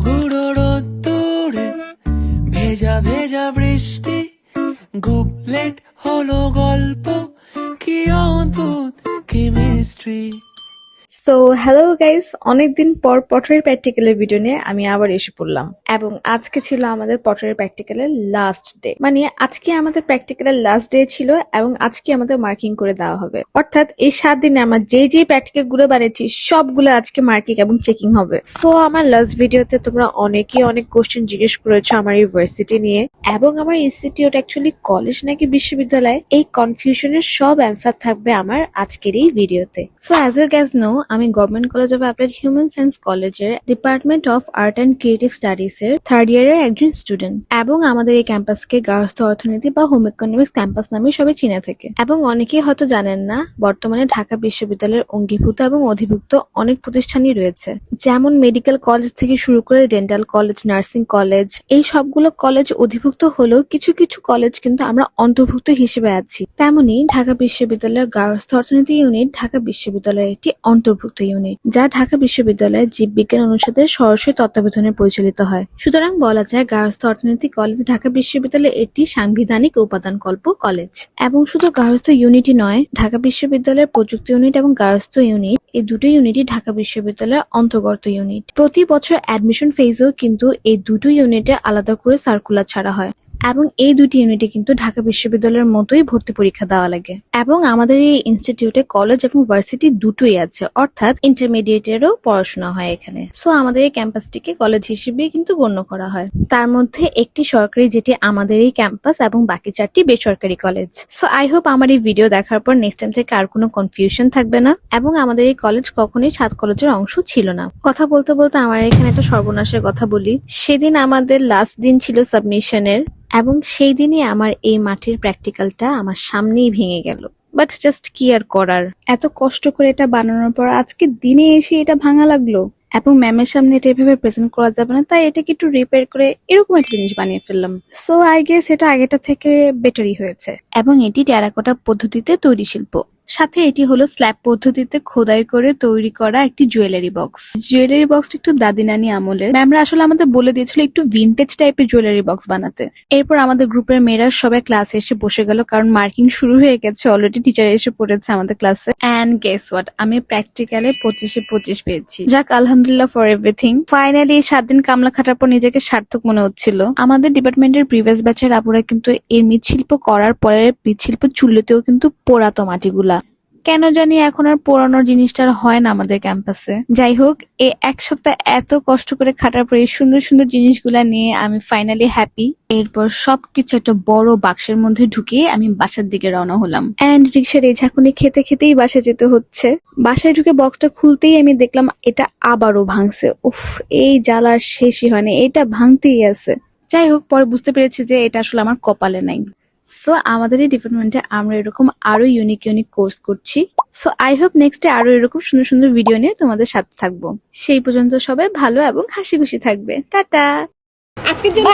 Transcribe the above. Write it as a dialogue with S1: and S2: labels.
S1: গুঁড়ো রোদ্দুরে ভেজা ভেজা বৃষ্টি গুবলেট হলো গল্প কি অদ্ভুত কি মিস্ট্রি
S2: সো হ্যালো গাইস অনেকদিন পর পটরের প্র্যাকটিক্যালের ভিডিও নিয়ে আমি আবার এসে পড়লাম। এবং আজকে ছিল আমাদের পটরের প্র্যাকটিক্যালের লাস্ট ডে মানে আজকে আমাদের প্র্যাকটিক্যালের লাস্ট ডে ছিল এবং আজকে আমাদের মার্কিং করে দেওয়া হবে। অর্থাৎ এই সাত দিনে আমার যে যে প্র্যাকটিক্যালগুলো বানিয়েছি, সবগুলো আজকে মার্কিং এবং চেকিং হবে। সো আমার লাস্ট ভিডিওতে তোমরা অনেকেই অনেক কোশ্চেন জিজ্ঞেস করেছ আমার ইউনিভার্সিটি নিয়ে। এবং আমার ইনস্টিটিউট অ্যাকচুয়ালি কলেজ নাকি বিশ্ববিদ্যালয়, এই কনফিউশনের সব অ্যান্সার থাকবে আমার আজকের এই ভিডিওতে so as you guess know আমি government college of applied human science কলেজের department of art and creative studies এর থার্ড ইয়ারের একজন স্টুডেন্ট এবং আমাদের এই ক্যাম্পাসকে গার্হস্থ অর্থনীতি বা হোম ইকোনমিক্স ক্যাম্পাস নামে সবাই চিনে থাকে। এবং অনেকেই হয়তো জানেন না, বর্তমানে ঢাকা বিশ্ববিদ্যালয়ের অঙ্গীভূত এবং অধিভুক্ত অনেক প্রতিষ্ঠানই রয়েছে। যেমন মেডিকেল কলেজ থেকে শুরু করে ডেন্টাল কলেজ নার্সিং কলেজ এই সবগুলো কলেজ অধিভুক্ত হলেও কিছু কিছু কলেজ কিন্তু আমরা অন্তর্ভুক্ত হিসেবে আছি। তেমনি ঢাকা বিশ্ববিদ্যালয়ের গার্হস্থ অর্থনীতি ইউনিট ঢাকা বিশ্ববিদ্যালয়ের একটি অন্তর্ভুক্ত ইউনিট যা ঢাকা বিশ্ববিদ্যালয়ের জীববিজ্ঞান অনুষদের সরাসরি তত্ত্বাবধানে পরিচালিত হয়। সুতরাং বলা যায় গার্হস্থ অর্থনীতি কলেজ ঢাকা বিশ্ববিদ্যালয়ের একটি সাংবিধানিক উপাদান কল্প কলেজ এবং শুধু গার্হস্থ ইউনিটই নয়, ঢাকা বিশ্ববিদ্যালয়ের প্রযুক্তি ইউনিট এবং গার্হস্থ ইউনিট এই দুটো ইউনিটই ঢাকা বিশ্ববিদ্যালয়ের অন্তর্গত ইউনিট প্রতি বছর অ্যাডমিশন ফেজেও কিন্তু এই দুটো ইউনিটে আলাদা করে সার্কুলার ছাড়া হয়। এবং এই দুটি ইউনিটে কিন্তু ঢাকা বিশ্ববিদ্যালয়ের মতোই ভর্তি পরীক্ষা দেওয়া লাগে। এবং আমাদের এই ইনস্টিটিউটে কলেজ এবং ভার্সিটি দুটোই আছে, অর্থাৎ ইন্টারমিডিয়েটেরও পড়াশোনা হয় এখানে। সো আমাদের এই ক্যাম্পাসটিকে কলেজ হিসেবে কিন্তু গণ্য করা হয়। তার মধ্যে একটি সরকারি, যেটি আমাদের এই ক্যাম্পাস এবং বাকি চারটি বেসরকারি কলেজ সো আই হোপ আমার এই ভিডিও দেখার পর নেক্সট টাইম থেকে আর কোনো কনফিউশন থাকবে না। এবং আমাদের এই কলেজ কখনোই সাত কলেজের অংশ ছিল না। কথা বলতে বলতে আমার এখানে একটা সর্বনাশের কথা বলি। সেদিন আমাদের লাস্ট দিন ছিল সাবমিশনের এবং সেই দিনই আমার এই মাটির প্র্যাকটিক্যালটা আমার সামনেই ভেঙে গেল। বাট জাস্ট কি আর করার। এত কষ্ট করে এটা বানানোর পর আজকে দিনে এসে এটা ভাঙা লাগল। এবং ম্যামের সামনে এটা এভাবে প্রেজেন্ট করা যাবে না, তাই এটাকে একটু রিপেয়ার করে এরকম একটা জিনিস বানিয়ে ফেললাম। সো আই গেস এটা আগেটা থেকে বেটারই হয়েছে। এবং এটি টেরাকোটা পদ্ধতিতে তৈরি শিল্প। সাথে এটি হলো স্ল্যাব পদ্ধতিতে খোদাই করে তৈরি করা একটি জুয়েলারি বক্স। জুয়েলারি বক্সটা একটু দাদি নানি আমলের। ম্যামরা আসলে আমাদের বলে দিয়েছিল একটু ভিনটেজ টাইপের জুয়েলারি বক্স বানাতে। এরপর আমাদের গ্রুপের মেয়েরা সবাই ক্লাসে এসে বসে গেল, কারণ মার্কিং শুরু হয়ে গেছে অলরেডি টিচার এসে পড়েছে আমাদের ক্লাসে অ্যান্ড গেস হোয়াট আমি প্র্যাকটিক্যালে পঁচিশে পঁচিশ পেয়েছি। যাক, আলহামদুলিল্লাহ ফর এভরিথিং ফাইনালি সাত দিন কামলা খাটার পর নিজেকে সার্থক মনে হচ্ছিল। আমাদের ডিপার্টমেন্টের প্রিভিয়াস ব্যাচের আপুরা কিন্তু এই মৃৎশিল্প করার পরে মৃৎশিল্প চুল্লিতেও কিন্তু পোড়াতো মাটিগুলা। কেন জানি এখন আর পোড়ানোর জিনিসটা হয় না আমাদের ক্যাম্পাসে। যাই হোক এই এক সপ্তাহ এত কষ্ট করে খাটার পর সুন্দর সুন্দর জিনিসগুলা নিয়ে আমি ফাইনালি হ্যাপি এরপর সবকিছু একটা বড় বাক্সের মধ্যে ঢুকিয়ে আমি বাসার দিকে রওনা হলাম। অ্যান্ড রিক্সার এই ঝাঁকুনি খেতে খেতেই বাসায় যেতে হচ্ছে। বাসায় ঢুকে বক্সটা খুলতেই আমি দেখলাম এটা আবারও ভাঙছে। উফ, এই জ্বালার শেষই হয়নি, এটা ভাঙতেই আছে। যাই হোক, পরে বুঝতে পেরেছি যে এটা আসলে আমার কপালে নাই। সো আমাদের এই ডিপার্টমেন্টে আমরা এরকম আরও ইউনিক ইউনিক কোর্স করছি। সো আই হোপ নেক্সটে আরও এরকম সুন্দর সুন্দর ভিডিও নিয়ে তোমাদের সাথে থাকব। সেই পর্যন্ত সবাই ভালো এবং হাসি খুশি থাকবে। টাটা! আজকের জন্য.